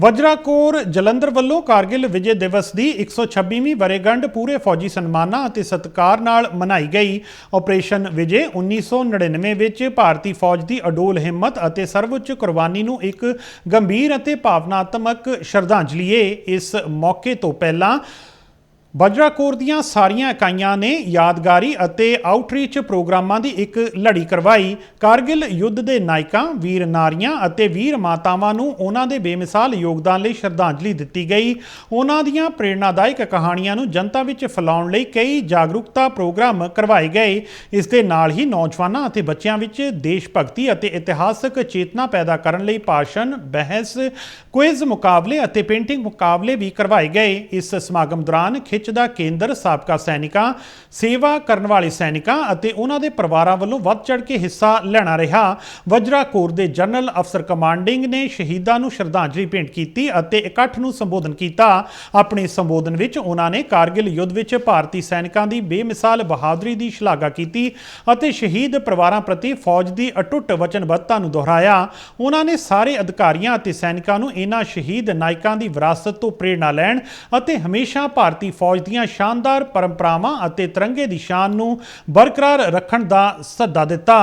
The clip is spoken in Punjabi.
ਵਜਰਾਕੋਰ ਜਲੰਧਰ ਵੱਲੋਂ ਕਾਰਗਿਲ ਵਿਜੇ ਦਿਵਸ ਦੀ 126ਵੀਂ ਵਰੇਗੰਢ ਪੂਰੇ ਫੌਜੀ ਸਨਮਾਨਾਂ ਅਤੇ ਸਤਿਕਾਰ ਨਾਲ ਮਨਾਈ ਗਈ। ਆਪਰੇਸ਼ਨ ਵਿਜੇ 1999 ਵਿੱਚ ਭਾਰਤੀ ਫੌਜ ਦੀ ਅਡੋਲ ਹਿੰਮਤ ਅਤੇ ਸਰਵਉੱਚ ਕੁਰਬਾਨੀ ਨੂੰ ਇੱਕ ਗੰਭੀਰ ਅਤੇ ਭਾਵਨਾਤਮਕ ਸ਼ਰਧਾਂਜਲੀ ਏ। ਇਸ ਮੌਕੇ ਤੋਂ ਪਹਿਲਾਂ ਵਜਰਾਕੋਰ ਦੀਆਂ ਸਾਰੀਆਂ ਇਕਾਈਆਂ ਨੇ ਯਾਦਗਾਰੀ ਅਤੇ ਆਊਟਰੀਚ ਪ੍ਰੋਗਰਾਮਾਂ ਦੀ ਇੱਕ ਲੜੀ ਕਰਵਾਈ। ਕਾਰਗਿਲ ਯੁੱਧ ਦੇ ਨਾਇਕਾਂ, ਵੀਰ ਨਾਰੀਆਂ ਅਤੇ ਵੀਰ ਮਾਤਾਵਾਂ ਨੂੰ ਉਹਨਾਂ ਦੇ ਬੇਮਿਸਾਲ ਯੋਗਦਾਨ ਲਈ ਸ਼ਰਧਾਂਜਲੀ ਦਿੱਤੀ ਗਈ। ਉਹਨਾਂ ਦੀਆਂ ਪ੍ਰੇਰਣਾਦਾਇਕ ਕਹਾਣੀਆਂ ਨੂੰ ਜਨਤਾ ਵਿੱਚ ਫੈਲਾਉਣ ਲਈ ਕਈ ਜਾਗਰੂਕਤਾ ਪ੍ਰੋਗਰਾਮ ਕਰਵਾਏ ਗਏ। ਇਸ ਦੇ ਨਾਲ ਹੀ ਨੌਜਵਾਨਾਂ ਅਤੇ ਬੱਚਿਆਂ ਵਿੱਚ ਦੇਸ਼ ਭਗਤੀ ਅਤੇ ਇਤਿਹਾਸਕ ਚੇਤਨਾ ਪੈਦਾ ਕਰਨ ਲਈ ਭਾਸ਼ਣ, ਬਹਿਸ ਕੁਇਜ਼ ਮੁਕਾਬਲੇ ਅਤੇ ਪੇਂਟਿੰਗ ਮੁਕਾਬਲੇ ਵੀ ਕਰਵਾਏ ਗਏ। ਇਸ ਸਮਾਗਮ ਦੌਰਾਨ ਖਿੱਚ ਦਾ ਕੇਂਦਰ ਸਾਬਕਾ ਸੈਨਿਕਾਂ, ਸੇਵਾ ਕਰਨ ਵਾਲੇ ਸੈਨਿਕਾਂ ਅਤੇ ਉਹਨਾਂ ਦੇ ਪਰਿਵਾਰਾਂ ਵੱਲੋਂ ਵੱਧ ਚੜ ਕੇ ਹਿੱਸਾ ਲੈਣਾ ਰਿਹਾ। ਵਜਰਾ ਕੋਰ ਦੇ ਜਨਰਲ ਅਫਸਰ ਕਮਾਂਡਿੰਗ ਨੇ ਸ਼ਹੀਦਾਂ ਨੂੰ ਸ਼ਰਧਾਂਜਲੀ ਭੇਂਟ ਕੀਤੀ ਅਤੇ ਇਕੱਠ ਨੂੰ ਸੰਬੋਧਨ ਕੀਤਾ। ਆਪਣੇ ਸੰਬੋਧਨ ਵਿੱਚ ਉਹਨਾਂ ਨੇ ਕਾਰਗਿਲ ਯੁੱਧ ਵਿੱਚ ਭਾਰਤੀ ਸੈਨਿਕਾਂ ਦੀ ਬੇਮਿਸਾਲ ਬਹਾਦਰੀ ਦੀ ਸ਼ਲਾਘਾ ਕੀਤੀ ਅਤੇ ਸ਼ਹੀਦ ਪਰਿਵਾਰਾਂ ਪ੍ਰਤੀ ਫੌਜ ਦੀ ਅਟੁੱਟ ਵਚਨਬੱਧਤਾ ਨੂੰ ਦੁਹਰਾਇਆ। ਉਹਨਾਂ ਨੇ ਸਾਰੇ ਅਧਿਕਾਰੀਆਂ ਅਤੇ ਸੈਨਿਕਾਂ ਨੂੰ ਇਹਨਾਂ ਸ਼ਹੀਦ ਨਾਇਕਾਂ ਦੀ ਵਿਰਾਸਤ ਤੋਂ ਪ੍ਰੇਰਣਾ ਲੈਣ ਅਤੇ ਹਮੇਸ਼ਾ ਭਾਰਤੀ ਫੌਜ ਫੌਜ ਦੀਆਂ ਸ਼ਾਨਦਾਰ ਪਰੰਪਰਾਵਾਂ ਅਤੇ ਤਿਰੰਗੇ ਦੀ ਸ਼ਾਨ ਨੂੰ ਬਰਕਰਾਰ ਰੱਖਣ ਦਾ ਸੱਦਾ ਦਿੱਤਾ।